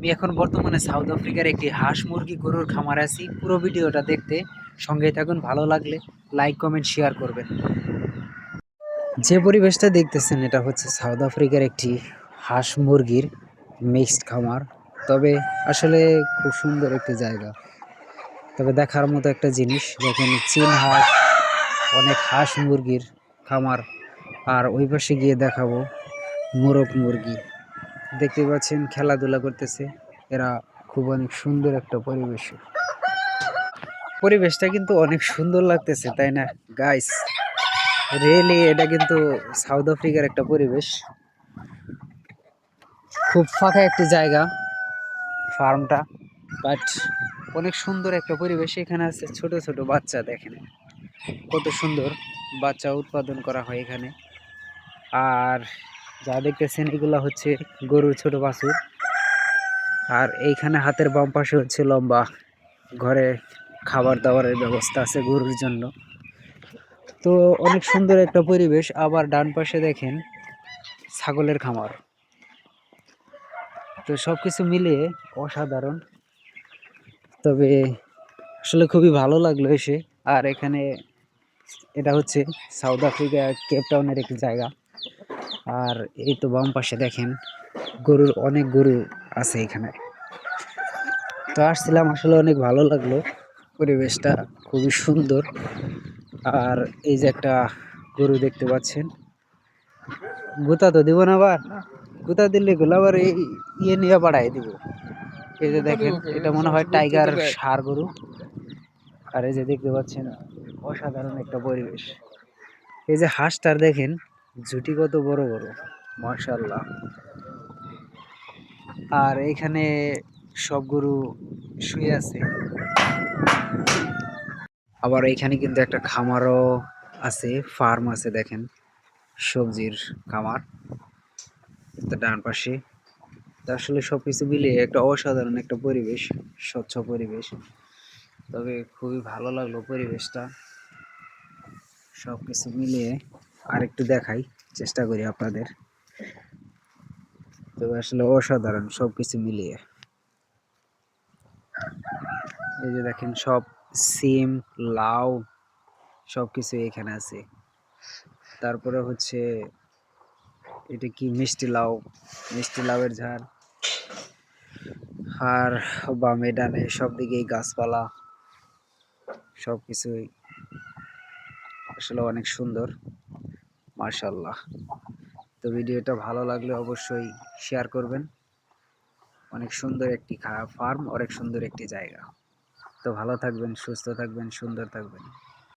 আমি এখন বর্তমানে সাউথ আফ্রিকার একটি হাঁস মুরগি গরুর খামারে আছি। পুরো ভিডিওটা দেখতে সঙ্গে থাকুন, ভালো লাগলে লাইক কমেন্ট শেয়ার করবেন। যে পরিবেশটা দেখতেছেন, এটা হচ্ছে সাউথ আফ্রিকার একটি হাঁস মুরগির মিক্সড খামার। তবে আসলে খুব সুন্দর একটি জায়গা। তবে দেখার মতো একটা জিনিস দেখেন চীন হাঁস, অনেক হাঁস মুরগির খামার। আর ওই পাশে গিয়ে দেখাবো মোরগ মুরগি। দেখতে পাচ্ছেন খেলাধুলা করতেছে। এরা খুব অনেক সুন্দর একটা পরিবেশ। পরিবেশটা কিন্তু অনেক সুন্দর লাগতেছে, তাই না? গাইস রিয়েলি এটা কিন্তু সাউথ আফ্রিকার একটা পরিবেশ। খুব ফাঁকা একটি জায়গা ফার্মটা বাট অনেক সুন্দর একটা পরিবেশ এখানে আছে। ছোট ছোট বাচ্চা দেখেন, কত সুন্দর। বাচ্চা উৎপাদন করা হয় এখানে। আর যা দেখতেছেন, এগুলা হচ্ছে গরুর ছোট বাছুর। আর এইখানে হাতের বাম পাশে হচ্ছে লম্বা ঘরে খাবার দাবারের ব্যবস্থা আছে গরুর জন্য। তো অনেক সুন্দর একটা পরিবেশ। আবার ডান পাশে দেখেন ছাগলের খামার। তো সব কিছু মিলিয়ে অসাধারণ। তবে আসলে খুবই ভালো লাগল এসে। আর এখানে এটা হচ্ছে সাউথ আফ্রিকা কেপ টাউনের একটি জায়গা। আর এই তো বাম পাশে দেখেন গরুর অনেক গরু আছে এখানে। তো আসছিলাম, আসলে অনেক ভালো লাগল। পরিবেশটা খুবই সুন্দর। আর এই যে একটা গরু দেখতে পাচ্ছেন। গুতা তো দিব না আবার। গুতা দিলে গুলো আবার এই ইয়ে নিয়ে বাড়াই দিব। এই যে দেখেন, এটা মনে হয় টাইগার সার গরু। আর এই যে দেখতে পাচ্ছেন, অসাধারণ একটা পরিবেশ। এই যে হাঁসটার দেখেন ঝুটি কত বড় বড়? মার্শাল্লাহ আর এখানে সব গরু শুয়ে আছে। আবার এখানে কিন্তু একটা খামারও আছে, ফার্ম আছে দেখেন, সবজির খামার। ডান পাশে। আসলে সব কিছু মিলিয়ে একটা অসাধারণ একটা পরিবেশ, স্বচ্ছ পরিবেশ। তবে খুবই ভালো লাগল পরিবেশটা। সব কিছু মিলিয়ে আর একটু দেখাই, চেষ্টা করি আপনাদের। তো আসলে অসাধারণ সব কিছু মিলিয়ে। এই যে দেখেন, সব সিম, লাউ সব কিছু এখানে আছে। তারপরে হচ্ছে, এটা কি, মিষ্টি লাউ, মিষ্টি লাউয়ের ঝাড় আর বা মেডানে সব দিকেই গাছপালা সব কিছুই আসলে অনেক সুন্দর। মার্শাল্লাহ তো ভিডিওটা ভালো লাগলে অবশ্যই শেয়ার করবেন। অনেক সুন্দর একটি ফার্ম অনেক সুন্দর একটি জায়গা। তো ভালো থাকবেন, সুস্থ থাকবেন, সুন্দর থাকবেন।